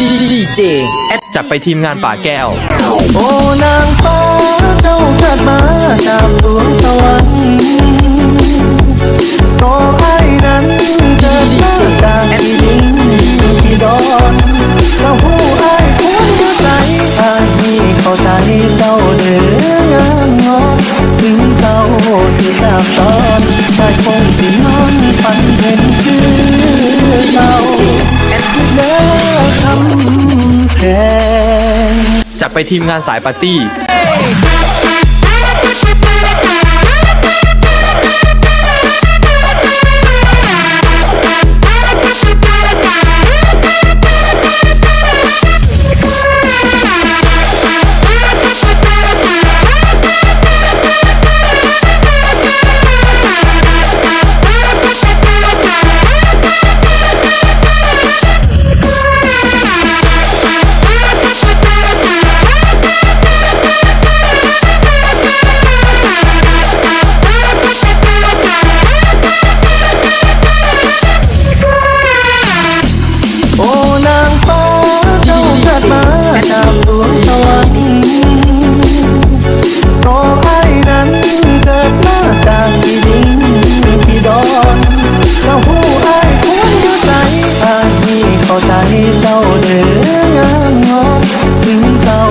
ดีเจแอดจัดไปทีมงานป่าแก้ว โอ้นางฟ้าเจ้าเกิดมาจากสวงสวรรค์ ไปทีมงานสายปาร์ตี้ เข้าใจเจ้าเดืองามงอนถึงเจ้า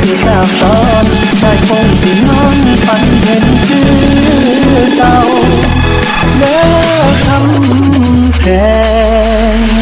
ที่จากตอนชายคงสินอนฝันเห็นคือเจ้าแล้วคำแพง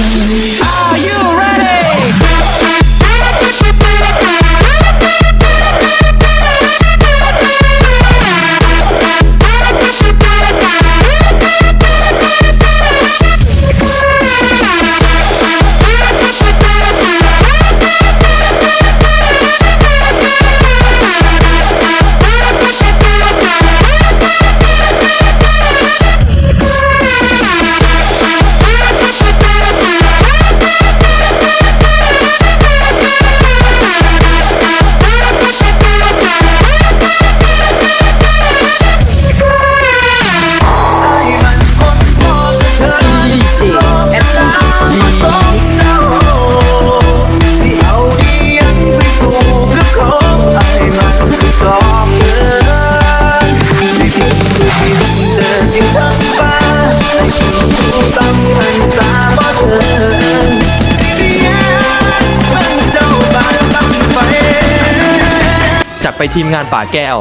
จัดไปทีมงานป่าแก้ว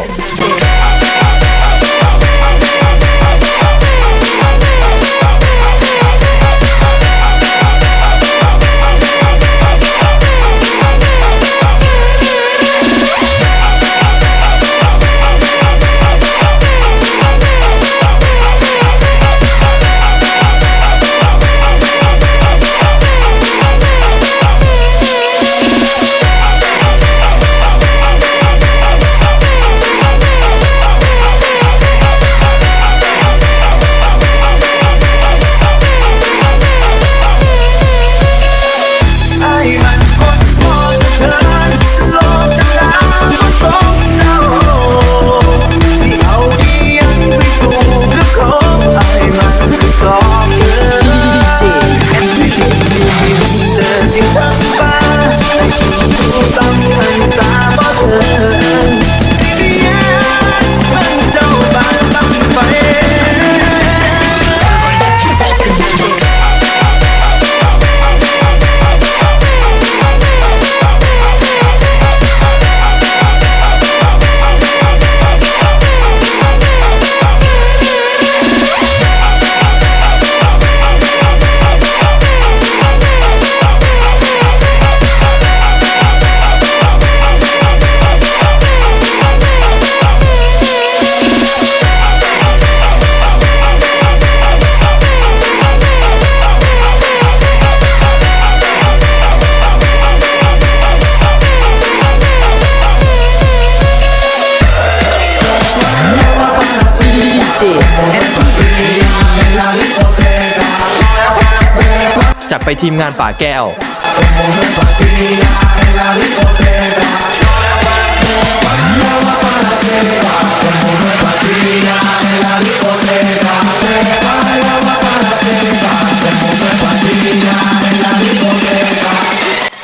จัดไปทีมงานป่าแก้ว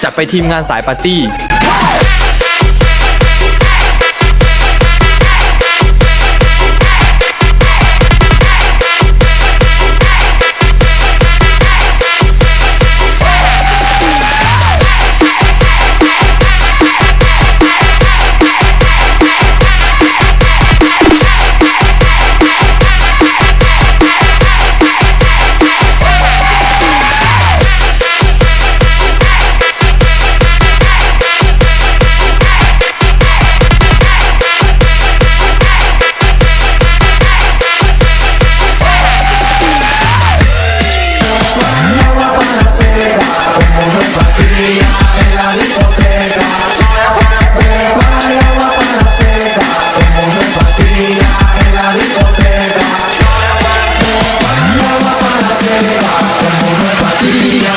จัดไปทีมงานสายปาร์ตี้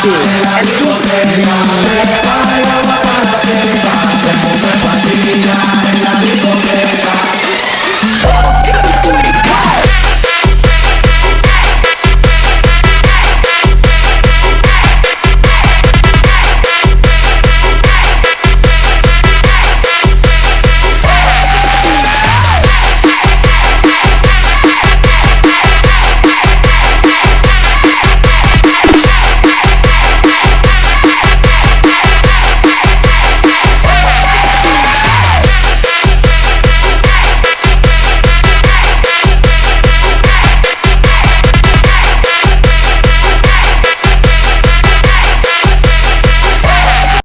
good.